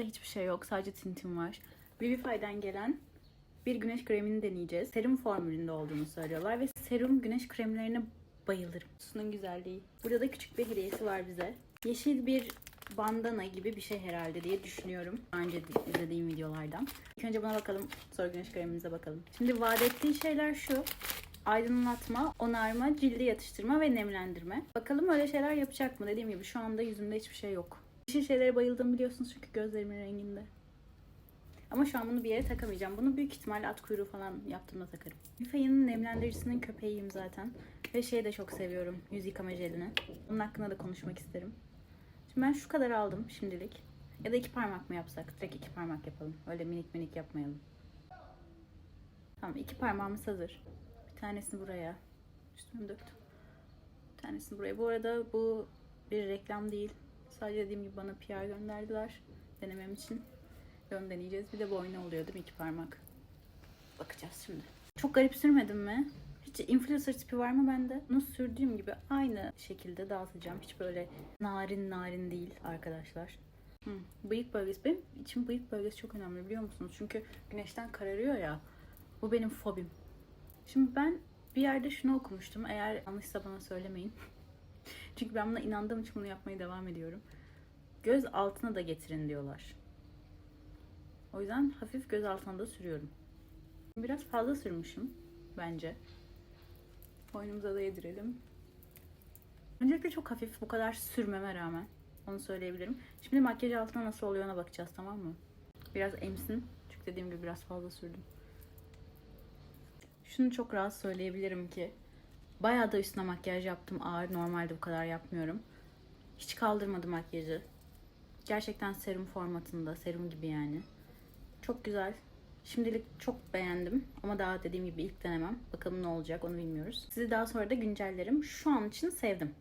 Üstünde hiçbir şey yok. Sadece tintim var. Vivify'den gelen bir güneş kremini deneyeceğiz. Serum formülünde olduğunu söylüyorlar ve serum güneş kremlerine bayılırım. Kutusunun güzelliği. Burada da küçük bir hediyesi var bize. Yeşil bir bandana gibi bir şey herhalde diye düşünüyorum. Önce izlediğim videolardan. İlk önce buna bakalım. Sonra güneş kremimize bakalım. Şimdi vaat ettiği şeyler şu. Aydınlatma, onarma, cildi yatıştırma ve nemlendirme. Bakalım öyle şeyler yapacak mı? Dediğim gibi şu anda yüzümde hiçbir şey yok. Yeşil şeylere bayıldım biliyorsunuz çünkü gözlerimin renginde. Ama şu an bunu bir yere takamayacağım. Bunu büyük ihtimalle at kuyruğu falan yaptığımda takarım. Nife'nin nemlendiricisinin köpeğiyim zaten. Ve şeyi de çok seviyorum. Yüz yıkama jelini. Bunun hakkında da konuşmak isterim. Şimdi ben şu kadar aldım şimdilik. Ya da iki parmak mı yapsak? Direkt iki parmak yapalım. Öyle minik minik yapmayalım. Tamam iki parmağımız hazır. Bir tanesini buraya. Üstüme döktüm. Bir tanesini buraya. Bu arada bu bir reklam değil. Sadece dediğim gibi bana PR gönderdiler. Denemem için. Onu deneyeceğiz. Bir de boynu oluyor değil mi? İki parmak. Bakacağız şimdi. Çok garip sürmedim mi? Hiç influencer tipi var mı bende? Nasıl sürdüğüm gibi aynı şekilde dağıtacağım. Hiç böyle narin narin değil arkadaşlar. Hı, bıyık bölgesi. Benim için bıyık bölgesi çok önemli biliyor musunuz? Çünkü güneşten kararıyor ya. Bu benim fobim. Şimdi ben bir yerde şunu okumuştum. Eğer yanlışsa bana söylemeyin. Çünkü ben buna inandığım için bunu yapmaya devam ediyorum. Göz altına da getirin diyorlar. O yüzden hafif göz altına da sürüyorum. Biraz fazla sürmüşüm bence. Boynumuza da yedirelim. Öncelikle çok hafif bu kadar sürmeme rağmen. Onu söyleyebilirim. Şimdi makyaj altına nasıl oluyor ona bakacağız tamam mı? Biraz emsin. Çünkü dediğim gibi biraz fazla sürdüm. Şunu çok rahat söyleyebilirim ki bayağı da üstüne makyaj yaptım ağır. Normalde bu kadar yapmıyorum. Hiç kaldırmadı makyajı. Gerçekten serum formatında. Serum gibi yani. Çok güzel. Şimdilik çok beğendim. Ama daha dediğim gibi ilk denemem. Bakalım ne olacak onu bilmiyoruz. Sizi daha sonra da güncellerim. Şu an için sevdim.